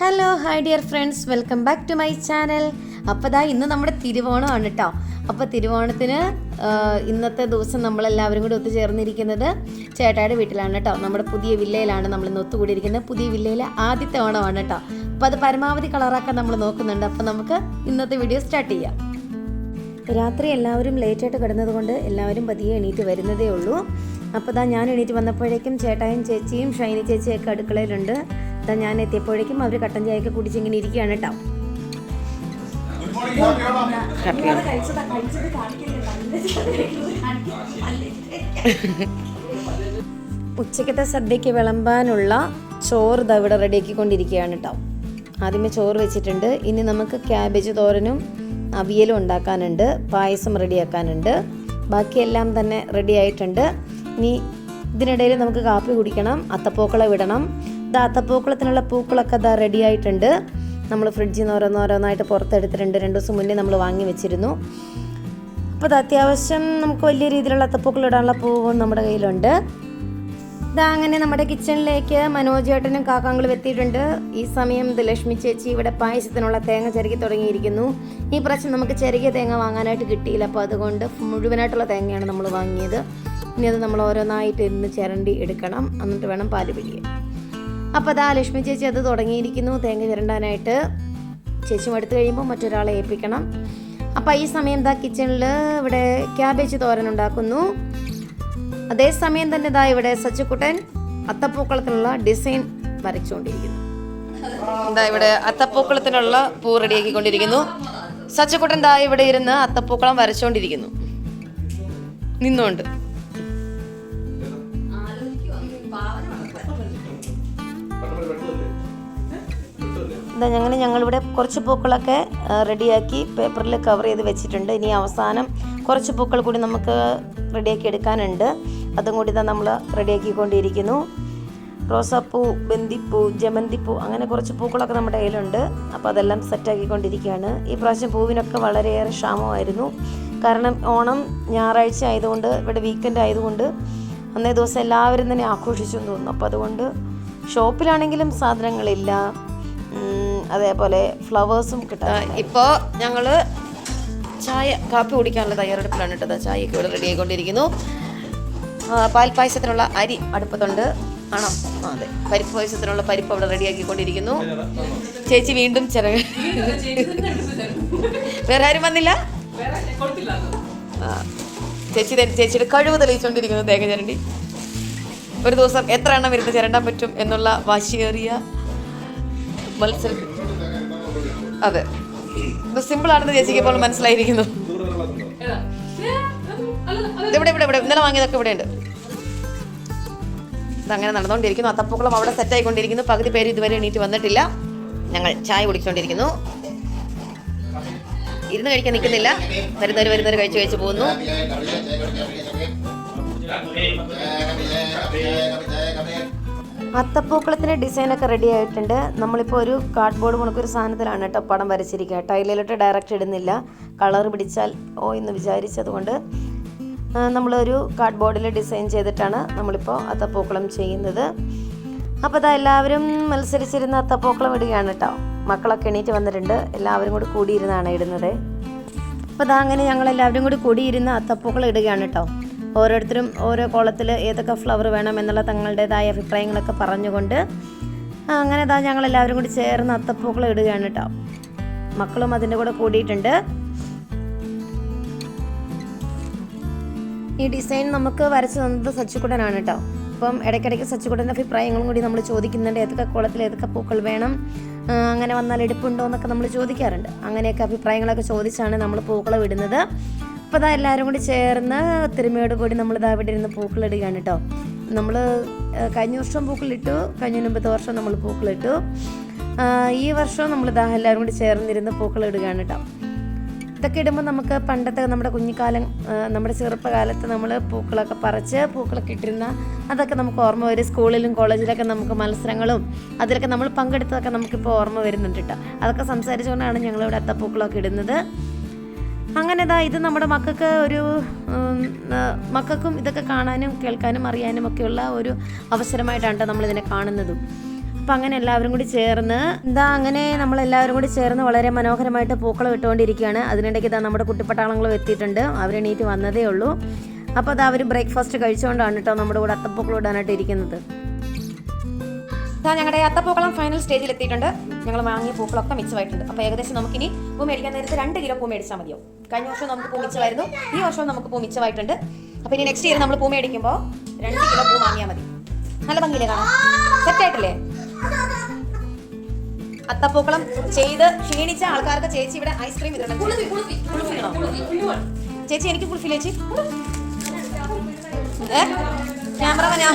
Hello hi dear friends welcome back to my channel അപ്പോൾ ദാ ഇന്ന് നമ്മുടെ തിരുവോണമാണ് കേട്ടോ അപ്പോൾ തിരുവോണത്തിന് ഇന്നത്തെ ദിവസം നമ്മളെല്ലാവരും കൂടി ഒത്തുചേർന്നിരിക്കുന്നത് ചേട്ടായുടെ വീട്ടിലാണ് കേട്ടോ നമ്മുടെ പുതിയ വില്ലയിലാണ് നമ്മൾ ഇന്ന് ഒത്തുകൂടിയിരിക്കുന്നത്. പുതിയ വില്ലയിലെ ആദ്യത്തെ ഓണമാണ് കേട്ടോ അപ്പോൾ അത് പരമാവധി കളറാക്കാൻ നമ്മൾ നോക്കുന്നുണ്ട്. അപ്പോൾ നമുക്ക് ഇന്നത്തെ വീഡിയോ സ്റ്റാർട്ട് ചെയ്യാം. രാത്രി എല്ലാവരും ലേറ്റായിട്ട് കിടന്നത് കൊണ്ട് എല്ലാവരും പതിയെ എണീറ്റ് വരുന്നതേ ഉള്ളൂ. അപ്പോൾ ഇതാ ഞാൻ എണീറ്റ് വന്നപ്പോഴേക്കും ചേട്ടായും ചേച്ചിയും ഷൈനി ചേച്ചിയൊക്കെ അടുക്കളയിലുണ്ട്. ഇതാ ഞാൻ എത്തിയപ്പോഴേക്കും അവർ കട്ടൻ ചായയൊക്കെ കുടിച്ച് ഇങ്ങനെ ഇരിക്കുകയാണ് കേട്ടോ. ഉച്ചക്കത്തെ സദ്യക്ക് വിളമ്പാനുള്ള ചോറ് ദാ ഇവിടെ റെഡിയാക്കിക്കൊണ്ടിരിക്കുകയാണ് കേട്ടോ. ആദ്യമേ ചോറ് വെച്ചിട്ടുണ്ട്. ഇനി നമുക്ക് ക്യാബേജ് തോരനും അവിയലും ഉണ്ടാക്കാനുണ്ട്. പായസം റെഡിയാക്കാനുണ്ട്. ബാക്കിയെല്ലാം തന്നെ റെഡി ആയിട്ടുണ്ട് ഇനി ഇതിനിടയിൽ നമുക്ക് കാപ്പി കുടിക്കണം അത്തപ്പൂക്കളം വിടണം ഇതാ അത്തപ്പൂക്കളത്തിനുള്ള പൂക്കളൊക്കെ ഇതാ റെഡി ആയിട്ടുണ്ട്. നമ്മൾ ഫ്രിഡ്ജിൽ നിന്ന് ഓരോന്നോരോന്നായിട്ട് പുറത്തെടുത്തിട്ടുണ്ട്. രണ്ട് ദിവസം മുന്നേ നമ്മൾ വാങ്ങി വെച്ചിരുന്നു. അപ്പോൾ ഇത് അത്യാവശ്യം നമുക്ക് വലിയ രീതിയിലുള്ള അത്തപ്പൂക്കൾ ഇടാനുള്ള പൂവും നമ്മുടെ കയ്യിലുണ്ട്. ഇതാ അങ്ങനെ നമ്മുടെ കിച്ചണിലേക്ക് മനോജ് ഏട്ടനും കാക്കാങ്കളും എത്തിയിട്ടുണ്ട്. ഈ സമയം ഇത് ലക്ഷ്മി ചേച്ചി ഇവിടെ പായസത്തിനുള്ള തേങ്ങ ചിരകി തുടങ്ങിയിരിക്കുന്നു. ഈ പ്രാവശ്യം നമുക്ക് ചെറിയ തേങ്ങ വാങ്ങാനായിട്ട് കിട്ടിയില്ല. അപ്പോൾ അതുകൊണ്ട് മുഴുവനായിട്ടുള്ള തേങ്ങയാണ് നമ്മൾ വാങ്ങിയത്. ഇനി അത് നമ്മൾ ഓരോന്നായിട്ട് ഇരുന്ന് ചിരണ്ടി എടുക്കണം. എന്നിട്ട് വേണം പാൽ പിടിക്കാൻ അപ്പോൾ അതാ ലക്ഷ്മി ചേച്ചി അത് തുടങ്ങിയിരിക്കുന്നു. തേങ്ങ ചിരണ്ടാനായിട്ട് ചേച്ചി എടുത്തു കഴിയുമ്പോൾ മറ്റൊരാളെ ഏൽപ്പിക്കണം. അപ്പോൾ ഈ സമയം എന്താ കിച്ചണിൽ ഇവിടെ ക്യാബേജ് തോരൻ ഉണ്ടാക്കുന്നു. അതേസമയം തന്നെ ഇതാ ഇവിടെ സച്ചുക്കുട്ടൻ അത്തപ്പൂക്കളത്തിനുള്ള ഡിസൈൻ വരച്ചുകൊണ്ടിരിക്കുന്നു. എന്താ ഇവിടെ അത്തപ്പൂക്കളത്തിനുള്ള പൂ റെഡിയാക്കിക്കൊണ്ടിരിക്കുന്നു. സച്ചുക്കുട്ടൻ ദാ ഇവിടെ ഇരുന്ന് അത്തപ്പൂക്കളം വരച്ചുകൊണ്ടിരിക്കുന്നു. നിന്നുകൊണ്ട്. ഞങ്ങൾ ഞങ്ങളിവിടെ കുറച്ച് പൂക്കളൊക്കെ റെഡിയാക്കി പേപ്പറിൽ കവർ ചെയ്ത് വെച്ചിട്ടുണ്ട്. ഇനി അവസാനം കുറച്ച് പൂക്കൾ കൂടി നമുക്ക് റെഡിയാക്കി എടുക്കാനുണ്ട്. അതും കൂടി തന്നെ നമ്മൾ റെഡിയാക്കിക്കൊണ്ടിരിക്കുന്നു. റോസാപ്പൂ ബന്ദിപ്പൂ ജമന്തിപ്പൂ അങ്ങനെ കുറച്ച് പൂക്കളൊക്കെ നമ്മുടെ കയ്യിലുണ്ട്. അപ്പോൾ അതെല്ലാം സെറ്റാക്കിക്കൊണ്ടിരിക്കുകയാണ്. ഈ പ്രാവശ്യം പൂവിനൊക്കെ വളരെയേറെ ക്ഷാമമായിരുന്നു. കാരണം ഓണം ഞായറാഴ്ച ആയതുകൊണ്ട് ഇവിടെ വീക്കെൻഡ് ആയതുകൊണ്ട് അന്നേ ദിവസം എല്ലാവരും തന്നെ ആഘോഷിച്ചു എന്ന് തോന്നുന്നു. അപ്പോൾ അതുകൊണ്ട് ഷോപ്പിലാണെങ്കിലും സാധനങ്ങളില്ല. അതേപോലെ ഫ്ലവേഴ്സും കിട്ടാം ഇപ്പോൾ ഞങ്ങൾ ചായ കാപ്പി കുടിക്കാനുള്ള തയ്യാറെടുപ്പിലാണ് കേട്ടത് ചായയൊക്കെ ഇവിടെ റെഡി ആയിക്കൊണ്ടിരിക്കുന്നു. പാൽപ്പായസത്തിനുള്ള അരി അടുപ്പത്തുണ്ട്. ആണോ? അതെ. പരിപ്പ് പായസത്തിനുള്ള പരിപ്പ് അവിടെ റെഡിയാക്കിക്കൊണ്ടിരിക്കുന്നു ചേച്ചി വീണ്ടും ചിറക് വേറെ ആരും വന്നില്ല? ചേച്ചി ചേച്ചിയുടെ കഴിവ് തെളിയിച്ചുകൊണ്ടിരിക്കുന്നു തേങ്ങ ചിരണ്ടി. ഒരു ദിവസം എത്ര എണ്ണം ഇരുന്ന് ചിരണ്ടാൻ പറ്റും എന്നുള്ള വാശിയേറിയ മത്സരം അതെ ഇത് സിമ്പിൾ ആണെന്ന് ചേച്ചിക്ക് ഇപ്പോൾ മനസ്സിലായിരിക്കുന്നു ഇവിടെ ഇവിടെ ഇവിടെ ഇന്നലെ വാങ്ങിയതൊക്കെ ഇവിടെ ഉണ്ട് അങ്ങനെ നടന്നുകൊണ്ടിരിക്കുന്നു അത്തപ്പൂക്കളം അവിടെ സെറ്റ് ആയിക്കൊണ്ടിരിക്കുന്നു പകുതി പേര് ഇതുവരെ എണീറ്റ് വന്നിട്ടില്ല ഞങ്ങൾ ചായ കുടിച്ചുകൊണ്ടിരിക്കുന്നു ഇരുന്ന് കഴിക്കാൻ നിൽക്കുന്നില്ല വരുന്നവർ വരുന്നവർ കഴിച്ചു കഴിച്ചു പോകുന്നു അത്തപ്പൂക്കളത്തിന്റെ ഡിസൈനൊക്കെ റെഡി ആയിട്ടുണ്ട്. നമ്മളിപ്പോൾ ഒരു കാർഡ്ബോർഡ് കണക്കൊരു സാധനത്തിലാണ് കേട്ടോ പടം വരച്ചിരിക്കുക. ടൈലിലോട്ട് ഡയറക്റ്റ് ഇടുന്നില്ല. കളർ പിടിച്ചാൽ ഓ എന്ന് വിചാരിച്ചതുകൊണ്ട് നമ്മളൊരു കാർഡ്ബോർഡിൽ ഡിസൈൻ ചെയ്തിട്ടാണ് നമ്മളിപ്പോൾ അത്തപ്പൂക്കളം ചെയ്യുന്നത്. അപ്പോൾ അതാ എല്ലാവരും മത്സരിച്ചിരുന്ന അത്തപ്പൂക്കളം ഇടുകയാണ് കേട്ടോ. മക്കളൊക്കെ എണീറ്റ് വന്നിട്ടുണ്ട്. എല്ലാവരും കൂടി കൂടിയിരുന്നാണ് ഇടുന്നത്. അപ്പോൾ അതാ അങ്ങനെ ഞങ്ങൾ എല്ലാവരും കൂടി കൂടിയിരുന്ന അത്തപ്പൂക്കളം ഇടുകയാണ് കേട്ടോ. ഓരോരുത്തരും ഓരോ കോളത്തിൽ ഏതൊക്കെ ഫ്ലവർ വേണം എന്നുള്ള തങ്ങളുടേതായ അഭിപ്രായങ്ങളൊക്കെ പറഞ്ഞുകൊണ്ട് അങ്ങനെ ഇതാ ഞങ്ങൾ എല്ലാവരും കൂടി ചേർന്ന് അത്തപ്പൂക്കൾ ഇടുകയാണ് കേട്ടോ മക്കളും അതിന്റെ കൂടെ കൂടിയിട്ടുണ്ട്. ഈ ഡിസൈൻ നമുക്ക് വരച്ചു തന്നത് സച്ചിക്കുടനാണ് കേട്ടോ അപ്പം ഇടയ്ക്കിടയ്ക്ക് സച്ചിക്കുടന്റെ അഭിപ്രായങ്ങളും കൂടി നമ്മൾ ചോദിക്കുന്നുണ്ട് ഏതൊക്കെ കുളത്തിൽ ഏതൊക്കെ പൂക്കൾ വേണം അങ്ങനെ വന്നാൽ എടുപ്പുണ്ടോ എന്നൊക്കെ നമ്മൾ ചോദിക്കാറുണ്ട്. അങ്ങനെയൊക്കെ അഭിപ്രായങ്ങളൊക്കെ ചോദിച്ചാണ് നമ്മൾ പൂക്കളം ഇടുന്നത്. അപ്പോൾ എല്ലാവരും കൂടി ചേർന്ന് തിരുമയോട് കൂടി നമ്മൾ ഇതാ ഇവിടെ ഇരുന്ന് പൂക്കളിടുകയാണ് കേട്ടോ. നമ്മൾ കഴിഞ്ഞ വർഷം പൂക്കളിട്ടു കഴിഞ്ഞ മുമ്പത്തെ വർഷം നമ്മൾ പൂക്കളിട്ടു. ഈ വർഷവും നമ്മളിതാ എല്ലാവരും കൂടി ചേർന്നിരുന്ന് പൂക്കളിടുകയാണ് കേട്ടോ. ഇതൊക്കെ ഇടുമ്പോൾ നമുക്ക് പണ്ടത്തെ നമ്മുടെ കുഞ്ഞിക്കാലം നമ്മുടെ ചെറുപ്പകാലത്ത് നമ്മൾ പൂക്കളൊക്കെ പറിച്ച് പൂക്കളൊക്കെ ഇട്ടിരുന്ന അതൊക്കെ നമുക്ക് ഓർമ്മ വരും. സ്കൂളിലും കോളേജിലൊക്കെ നമുക്ക് മത്സരങ്ങളും അതിലൊക്കെ നമ്മൾ പങ്കെടുത്തതൊക്കെ നമുക്കിപ്പോൾ ഓർമ്മ വരുന്നുണ്ട് കേട്ടോ. അതൊക്കെ സംസാരിച്ചുകൊണ്ടാണ് ഞങ്ങളിവിടെ അത്തപ്പൂക്കളൊക്കെ ഇടുന്നത്. അങ്ങനെ ഇതാ നമ്മുടെ മക്കൾക്ക് ഒരു മക്കൾക്കും ഇതൊക്കെ കാണാനും കേൾക്കാനും അറിയാനും ഒക്കെയുള്ള ഒരു അവസരമായിട്ടാണ് നമ്മളിതിനെ കാണുന്നതും. അപ്പം അങ്ങനെ എല്ലാവരും കൂടി ചേർന്ന് എന്താ അങ്ങനെ നമ്മൾ എല്ലാവരും കൂടി ചേർന്ന് വളരെ മനോഹരമായിട്ട് പൂക്കളം ഇട്ടുകൊണ്ടിരിക്കുകയാണ്. അതിനിടയ്ക്ക് ഇതാ നമ്മുടെ കുട്ടിപ്പട്ടാളങ്ങളും എത്തിയിട്ടുണ്ട്. അവരെണീറ്റ് വന്നതേ ഉള്ളൂ. അപ്പോൾ അത് അവർ ബ്രേക്ക്ഫാസ്റ്റ് കഴിച്ചുകൊണ്ടാണ് കേട്ടോ നമ്മുടെ കൂടെ അത്തപ്പൂക്കളം ഇടാനായിട്ട് ഇരിക്കുന്നത്. ഇതാ ഞങ്ങളുടെ അത്തപ്പൂക്കളം ഫൈനൽ സ്റ്റേജിൽ എത്തിയിട്ടുണ്ട്. ഞങ്ങൾ വാങ്ങിയ പൂക്കളൊക്കെ മിച്ചമായിട്ടുണ്ട് അപ്പോൾ ഏകദേശം നമുക്കിനി പൂ മേടിക്കാൻ നേരത്ത് രണ്ട് കിലോ പൂ മേടിച്ചാൽ മതിയോ? കഴിഞ്ഞ വർഷം നമുക്ക് പൂ മിച്ചമായിരുന്നു ഈ വർഷം നമുക്ക് പൂ മിച്ചമായിട്ടുണ്ട് അപ്പോൾ ഇനി നെക്സ്റ്റ് ഇയർ നമ്മൾ പൂ മേടിക്കുമ്പോൾ രണ്ട് കിലോ പൂ വാങ്ങിയാൽ മതി. നല്ല ഭംഗിയില്ലേ കാണാൻ? സെറ്റായിട്ടില്ലേ അത്തപ്പൂക്കളം ചെയ്ത് ക്ഷീണിച്ച ആൾക്കാർക്ക് ചേച്ചി ഇവിടെ ഐസ്ക്രീം വിതരണം ചേച്ചി എനിക്ക് ഫുൾഫില്ല ചേച്ചി? ക്യാമറ ഞാൻ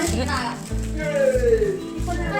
എന്തേ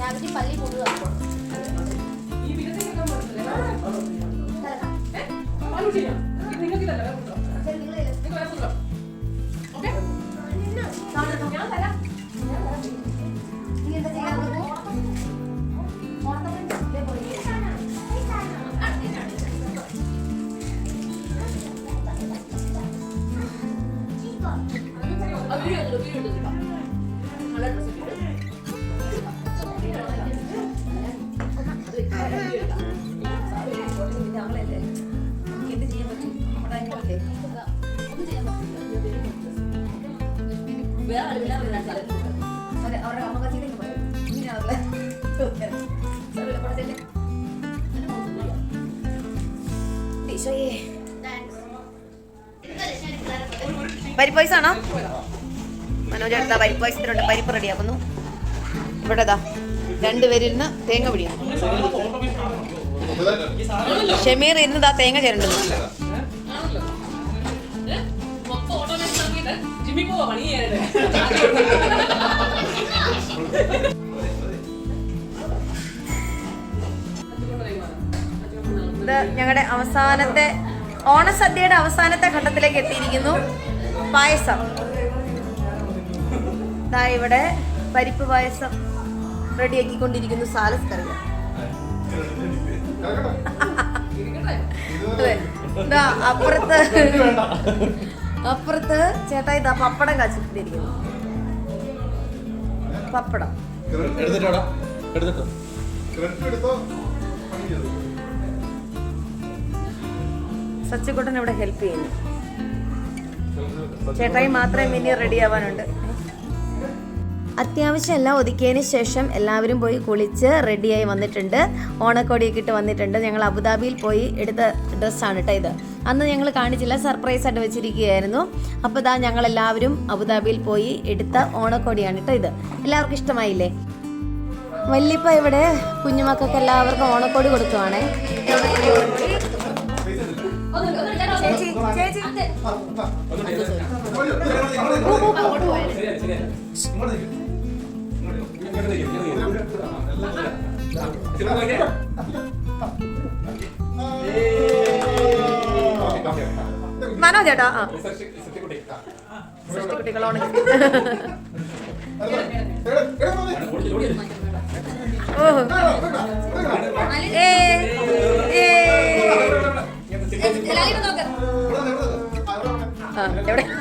കുളിപ്പി വേണോ മുഴുവൻ വേണോ അവിടെ നാളെ ഇരിക്കാം ക്യാവിറ്റി പള്ളി മുഴുവൻ പരിപ്പ് ആണോ? മനോജ് എടുത്ത പരിപ്പ് വയസ്സത്തിലുണ്ട് പരിപ്പ് റെഡിയാക്കുന്നു. ഇവിടെ ഇതാ രണ്ടുപേരിന്ന് തേങ്ങ പിടിയാണ് ഷമീർ ഇരുന്ന് ദാ തേങ്ങ ചേരണ്ടുന്നു. ജിമ്മി പോവാ പണി ചെയ്യാനായിട്ട് ഇത് ഞങ്ങളുടെ അവസാനത്തെ ഓണസദ്യയുടെ അവസാനത്തെ ഘട്ടത്തിലേക്ക് എത്തിയിരിക്കുന്നു. പായസം. ദാ ഇവിടെ പരിപ്പ് പായസം റെഡിയാക്കിക്കൊണ്ടിരിക്കുന്നു സാലസ് കറി ദാ അപ്പുറത്ത് അപ്പുറത്ത് ചേട്ടാ ഇതാ പപ്പടം കാച്ചിട്ടിരിക്കുന്നു. പപ്പടം. എടുത്തിട്ടോടാ. എടുത്തിട്ടോ. സച്ചിക്കുട്ടൻ ഇവിടെ ഹെൽപ്പ് ചെയ്യുന്നു. ചേട്ടായി മാത്രമേ മിനി റെഡി ആവാനുണ്ട്. അത്യാവശ്യം എല്ലാം ഒതുക്കിയതിന് ശേഷം എല്ലാവരും പോയി കുളിച്ച് റെഡിയായി വന്നിട്ടുണ്ട്. ഓണക്കോടിയൊക്കെ ഇട്ട് വന്നിട്ടുണ്ട്. ഞങ്ങൾ അബുദാബിയിൽ പോയി എടുത്ത ഡ്രസ്സാണ് കേട്ടോ ഇത്. അന്ന് ഞങ്ങൾ കാണിച്ചില്ല സർപ്രൈസ് ആയിട്ട് വെച്ചിരിക്കുകയായിരുന്നു. അപ്പോൾ ഇതാ ഞങ്ങളെല്ലാവരും അബുദാബിയിൽ പോയി എടുത്ത ഓണക്കോടിയാണ് കേട്ടോ ഇത്. എല്ലാവർക്കും ഇഷ്ടമായില്ലേ? വല്യപ്പ ഇവിടെ കുഞ്ഞുമക്കൾക്ക് എല്ലാവർക്കും ഓണക്കോടി കൊടുക്കുവാണേ. ചേച്ചി ചേച്ചി. മനോ ചേട്ടാ ആ. സൃഷ്ടിക്കുട്ടികളോണ് ഓഹോ ഏ ഏ. ആ എവിടെ?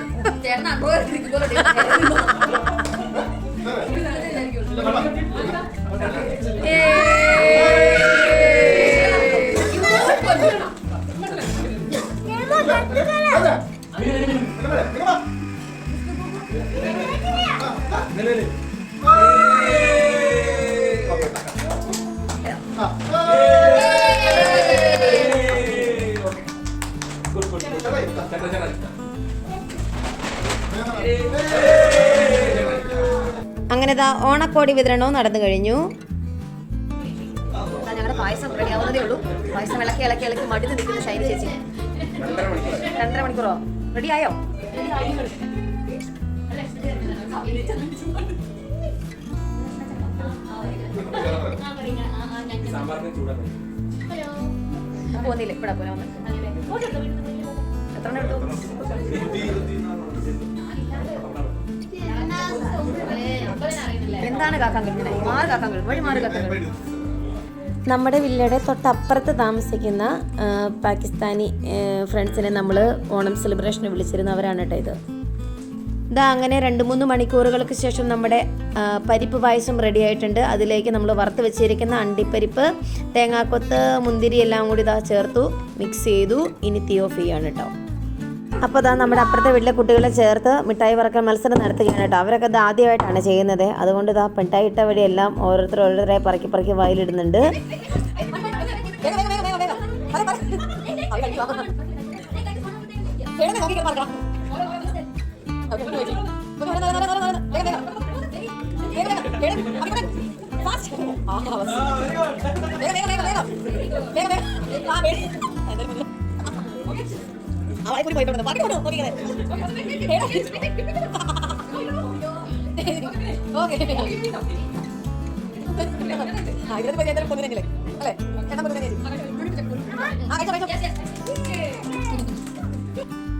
ഏ അങ്ങനെ ദാ ഓണക്കോടി വിതരണവും നടന്നു കഴിഞ്ഞു. ഞങ്ങളുടെ പായസം റെഡി ആവുന്നതേ ഉള്ളൂ. പായസം ഇളക്കി ഇളക്കി ഇളക്കി മടുത്ത് നിൽക്കുന്ന ഷൈനി ചേച്ചി. രണ്ടര മണിക്കൂറോ? റെഡി ആയോ. പോന്നില്ല? ഇവിടെ പോലെ എത്ര എടുത്തു? എന്താണ് കഴിയുന്നത്? നമ്മുടെ വില്ലയുടെ തൊട്ടപ്പുറത്ത് താമസിക്കുന്ന പാകിസ്ഥാനി ഫ്രണ്ട്സിനെ നമ്മൾ ഓണം സെലിബ്രേഷന് വിളിച്ചിരുന്നവരാണ് കേട്ടോ ഇത്. ഇതാ അങ്ങനെ രണ്ട് മൂന്ന് മണിക്കൂറുകൾക്ക് ശേഷം നമ്മുടെ പരിപ്പ് പായസം റെഡി ആയിട്ടുണ്ട്. അതിലേക്ക് നമ്മൾ വറുത്ത് വെച്ചിരിക്കുന്ന അണ്ടിപ്പരിപ്പ് തേങ്ങാക്കൊത്ത് മുന്തിരി എല്ലാം കൂടി ഇതാ ചേർത്തു മിക്സ് ചെയ്തു. ഇനി തീ ഓഫ് ചെയ്യാണ് കേട്ടോ. അപ്പോൾ അതാ നമ്മുടെ അപ്പുറത്തെ വീട്ടിലെ കുട്ടികളെ ചേർത്ത് മിഠായി വറക്കൽ മത്സരം നടത്തുകയാണ് കേട്ടോ. അവരൊക്കെ ഇത് ആദ്യമായിട്ടാണ് ചെയ്യുന്നത്. അതുകൊണ്ട് ഇതാ മിഠായി ഇട്ട വഴിയെല്ലാം ഓരോരുത്തർ ഓരോരുത്തരെ പറക്കി പറക്കി വായിലിടുന്നുണ്ട്.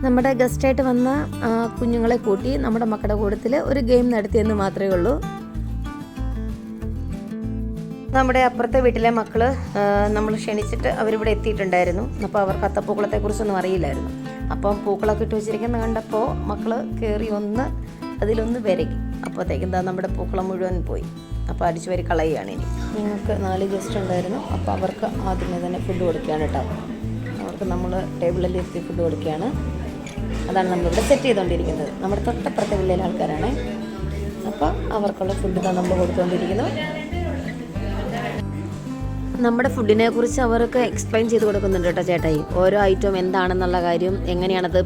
നമ്മുടെ ഗസ്റ്റായിട്ട് വന്ന കുഞ്ഞുങ്ങളെ കൂട്ടി നമ്മുടെ മക്കളുടെ കൂട്ടത്തിൽ ഒരു ഗെയിം നടത്തിയെന്ന് മാത്രമേ ഉള്ളൂ. നമ്മുടെ അപ്പുറത്തെ വീട്ടിലെ മക്കൾ നമ്മൾ ക്ഷണിച്ചിട്ട് അവരിവിടെ എത്തിയിട്ടുണ്ടായിരുന്നു. അപ്പോൾ അവർക്ക് അത്തപ്പൂക്കളത്തെക്കുറിച്ചൊന്നും അറിയില്ലായിരുന്നു. അപ്പം പൂക്കളൊക്കെ ഇട്ട് വെച്ചിരിക്കുന്ന കണ്ടപ്പോൾ മക്കൾ കയറി ഒന്ന് അതിലൊന്ന് വിരകി അപ്പോഴത്തേക്കും എന്താ നമ്മുടെ പൂക്കളം മുഴുവൻ പോയി. അപ്പോൾ അടിച്ചു വരി കളയുകയാണ് ഇനി. ഞങ്ങൾക്ക് നാല് ഗസ്റ്റ് ഉണ്ടായിരുന്നു. അപ്പോൾ അവർക്ക് ആദ്യമേ തന്നെ ഫുഡ് കൊടുക്കുകയാണ് കേട്ടോ. അവർക്ക് നമ്മൾ ടേബിളിൽ ഇരുത്തി ഫുഡ് കൊടുക്കുകയാണ്. അതാണ് നമ്മളിവിടെ സെറ്റ് ചെയ്തുകൊണ്ടിരിക്കുന്നത്. നമ്മുടെ തൊട്ടപ്പുറത്തെ വില്ലയിലെ ആൾക്കാരാണ് അപ്പോൾ അവർക്കുള്ള ഫുഡ് നമ്മൾ കൊടുത്തുകൊണ്ടിരിക്കുന്നു നമ്മുടെ ഫുഡിനെ കുറിച്ച് അവർക്ക് എക്സ്പ്ലെയിൻ ചെയ്ത് കൊടുക്കുന്നുണ്ട് കേട്ടോ ചേട്ടായി. ഓരോ ഐറ്റം എന്താണെന്നുള്ള കാര്യം എങ്ങനെയാണത്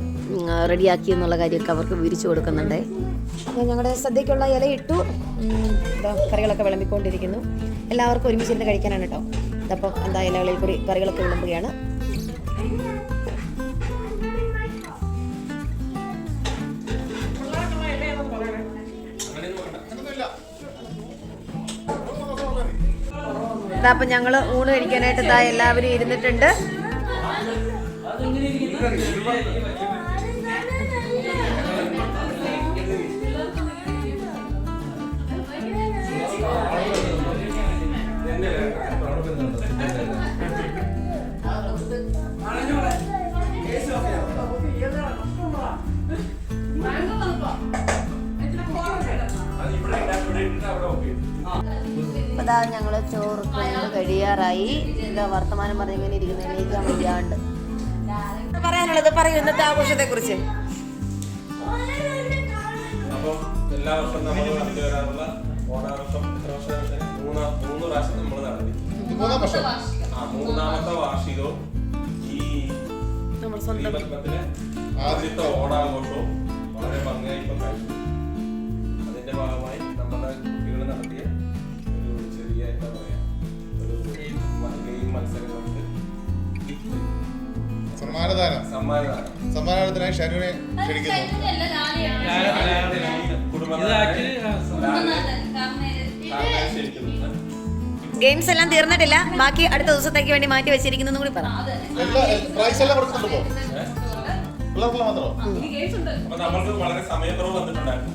റെഡിയാക്കി എന്നുള്ള കാര്യമൊക്കെ അവർക്ക് വിരിച്ചു കൊടുക്കുന്നുണ്ട്. ഞങ്ങളുടെ സദ്യക്കുള്ള ഇല ഇട്ടു. കറികളൊക്കെ വിളമ്പിക്കൊണ്ടിരിക്കുന്നു. എല്ലാവർക്കും ഒരുമിച്ചിരുന്ന് കഴിക്കാനാണ് കേട്ടോ അപ്പോൾ എന്താ ഇലകളിൽ കൂടി കറികളൊക്കെ വിളമ്പുകയാണ്. അപ്പം ഞങ്ങൾ ഊണ് കഴിക്കാനായിട്ട് എല്ലാവരും ഇരുന്നിട്ടുണ്ട്. ഇതാ ഞങ്ങൾ ചോറ് കഴിയാറായി? എന്താ വർത്തമാനം പറഞ്ഞിങ്ങനെ ഇരിക്കുന്ന എണീക്കാൻ വയ്യാണ്ട്. പറയാനുള്ളത് പറയൂ ഇന്നത്തെ ആഘോഷത്തെ കുറിച്ച് എല്ലാ വർഷവും നമ്മൾ ഓണാഘോഷം എത്ര വർഷം മൂന്ന് മൂന്ന് പ്രാവശ്യം നമ്മൾ നടത്തി. ആ മൂന്നാമത്തെ വാർഷികവും ഈ പത്മത്തിലെ ആദ്യത്തെ ഓണാഘോഷവും വളരെ ഭംഗിയായി ഇപ്പം കഴിഞ്ഞു അതിന്റെ ഭാഗമായി സമ്മാനദാനം. സമ്മാനദാനം. സമ്മാനദാനത്തിനായി ഷനുവിനെ ക്ഷണിക്കുന്നു. ഗെയിംസ് എല്ലാം തീർന്നിട്ടില്ല. ബാക്കി അടുത്ത ദിവസത്തേക്ക് വേണ്ടി മാറ്റി വെച്ചിരിക്കുന്നു കൂടി പറഞ്ഞു സമയക്കുറവ് വന്നിട്ടുണ്ടായിരുന്നു.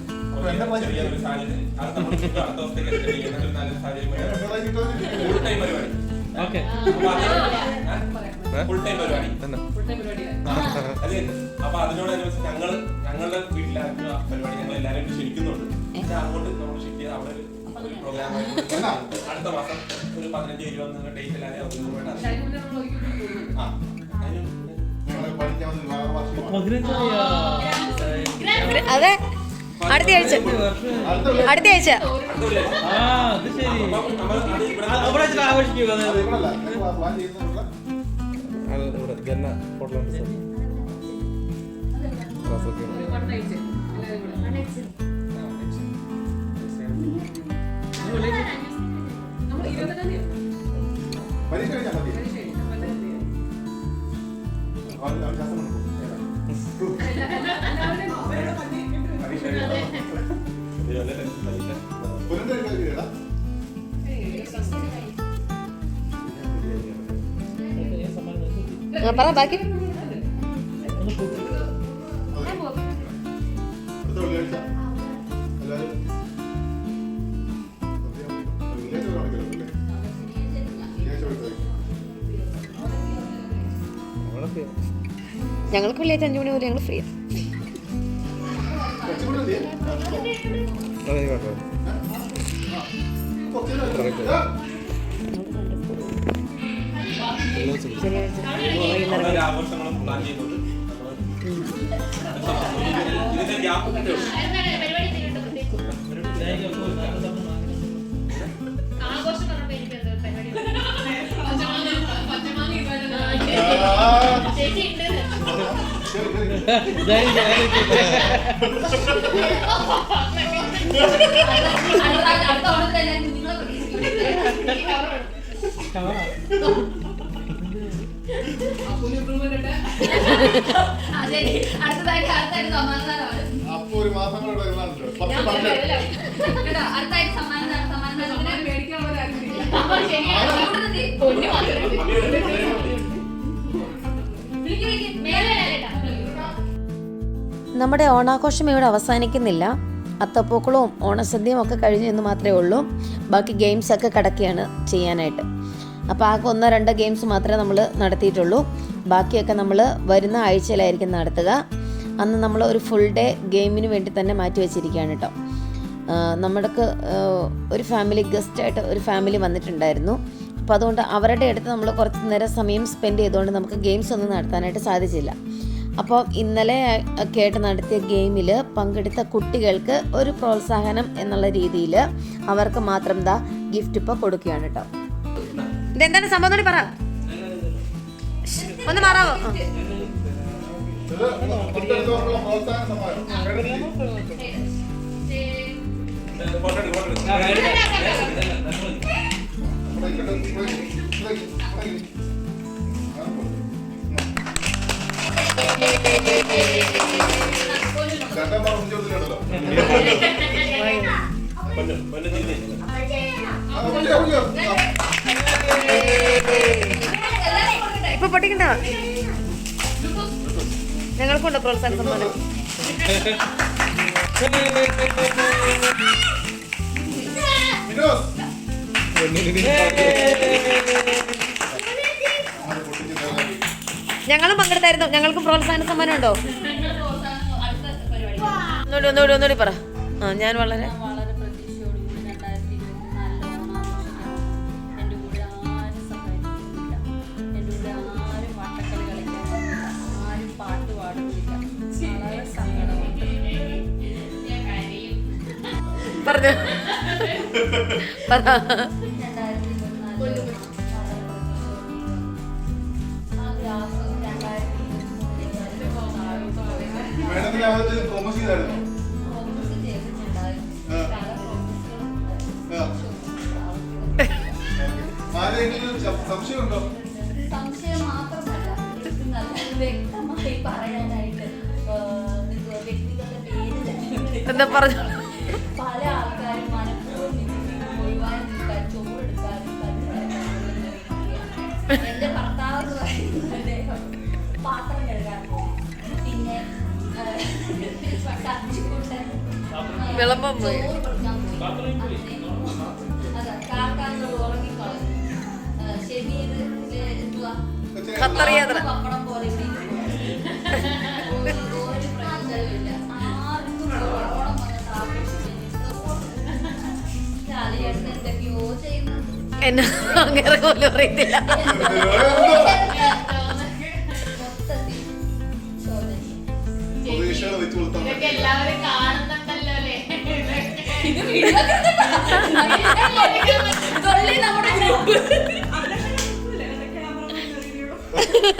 ഓക്കെ. ഫുൾ ടൈം പരിപാടി. അതെ അപ്പൊ അതിനോടനുബന്ധിച്ച് ഞങ്ങൾ ഞങ്ങളുടെ വീട്ടിലായിരുന്നു പരിപാടി ഞങ്ങൾ എല്ലാവരും ക്ഷണിക്കുന്നുണ്ട്. അങ്ങോട്ട് നമ്മൾ ഷിഫ്റ്റ് ചെയ്ത് അവിടെ ഒരു- പ്രോഗ്രാം അടുത്ത മാസം ഒരു പതിനഞ്ച് ഇരുപത് ഡേറ്റ് എല്ലാവരും. ആ. അതിന് അതെ. അടുത്ത ആഴ്ച അടുത്ത ആഴ്ച പരീക്ഷ കഴിഞ്ഞാൽ മതി. പരീക്ഷ എഴുതാം. പറ ബാക്കി. ഞങ്ങൾക്ക് വെള്ളിയാഴ്ച അഞ്ചു മണി വരെ ഞങ്ങൾ ഫ്രീയാണ് ആഘോഷങ്ങളും പ്ലാൻ ചെയ്യുന്നുണ്ട് ഇതിന്റെ ഗ്യാപ്പ് തന്നെ ഉള്ളൂ പരിപാടി അപ്പൊ ഒരു മാസം കൂടെ അടുത്തായിട്ട് മേടിക്കാൻ നമ്മുടെ ഓണാഘോഷം ഇവിടെ അവസാനിക്കുന്നില്ല. അത്തപ്പൂക്കളവും ഓണസദ്യയും ഒക്കെ കഴിഞ്ഞു എന്ന് മാത്രമേ ഉള്ളൂ. ബാക്കി ഗെയിംസ് ഒക്കെ കിടക്കുകയാണ് ചെയ്യാനായിട്ട്. അപ്പോൾ ആകെ ഒന്നോ രണ്ടോ ഗെയിംസ് മാത്രമേ നമ്മൾ നടത്തിയിട്ടുള്ളൂ. ബാക്കിയൊക്കെ നമ്മൾ വരുന്ന ആഴ്ചയിലായിരിക്കും നടത്തുക. അന്ന് നമ്മൾ ഒരു ഫുൾ ഡേ ഗെയിമിന് വേണ്ടി തന്നെ മാറ്റി വെച്ചിരിക്കുകയാണ് കേട്ടോ. നമ്മൾക്ക് ഒരു ഫാമിലി ഗസ്റ്റായിട്ട് ഒരു ഫാമിലി വന്നിട്ടുണ്ടായിരുന്നു. അപ്പോൾ അതുകൊണ്ട് അവരുടെ അടുത്ത് നമ്മൾ കുറച്ച് നേരം സമയം സ്പെൻഡ് ചെയ്തുകൊണ്ട് നമുക്ക് ഗെയിംസ് ഒന്നും നടത്താനായിട്ട് സാധിച്ചില്ല. അപ്പോൾ ഇന്നലെ കേട്ട് നടത്തിയ ഗെയിമിൽ പങ്കെടുത്ത കുട്ടികൾക്ക് ഒരു പ്രോത്സാഹനം എന്നുള്ള രീതിയിൽ അവർക്ക് മാത്രം ദാ ഗിഫ്റ്റ് ഇപ്പോൾ കൊടുക്കുകയാണ് കേട്ടോ. ഇതെന്താണ് സംഭവം? പറ. ഒന്ന് മാറാവോ? Thank ഇത് ഇപ്പൊ പൊട്ടിക്കണ്ട ഞങ്ങൾക്കുണ്ട് പ്രോത്സാഹന സമ്മാനം? വിനോദ്. ഞങ്ങളും പങ്കെടുത്തായിരുന്നു. ഞങ്ങൾക്ക് പ്രോത്സാഹന സമ്മാനം ഉണ്ടോ ഒന്നുകൂടി ഒന്നുകൂടി ഒന്നുകൂടി പറ. ആ ഞാൻ വളരെ പറഞ്ഞു വളരെ ആദ്യത്തിൽ പ്രോമിസ് ചെയ്തായിരുന്നു. ആരെങ്കിലും സംശയമുണ്ടോ സംശയം മാത്രമല്ല എനിക്ക് നല്ല വ്യക്തമായി പറയാനായിട്ട് വ്യക്തികളുടെ പേര് തന്നെ എന്താ പറഞ്ഞു പല ആൾക്കാരും മനഃപൂർവം ഒഴിവായി നിൽക്കാൻ ചോറെടുക്കാനും എന്റെ ചാലിയേട്ടൻ എന്തൊക്കെയോ ചെയ്യുന്നുണ്ട്. എന്നാ അങ്ങനെ പോലും അറിയത്തില്ല.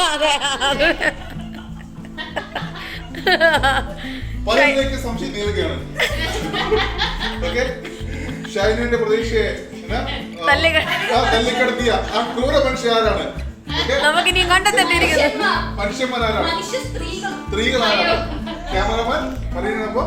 അതെ അതെ പലരിലേക്ക് സംശയം നീളുകയാണ്. ഓക്കെ ഷൈനുവിന്റെ പ്രതീക്ഷയെ തല്ലിക്കടത്തിയ ആ ക്രൂര മനുഷ്യ ആരാണ്? ഓക്കെ നമുക്കിനി കണ്ടെത്തേണ്ടിയിരിക്കുന്നു മനുഷ്യന്മാരാരാണ്? സ്ത്രീകളാരാണ് ക്യാമറമാൻ പറയുന്നപ്പോ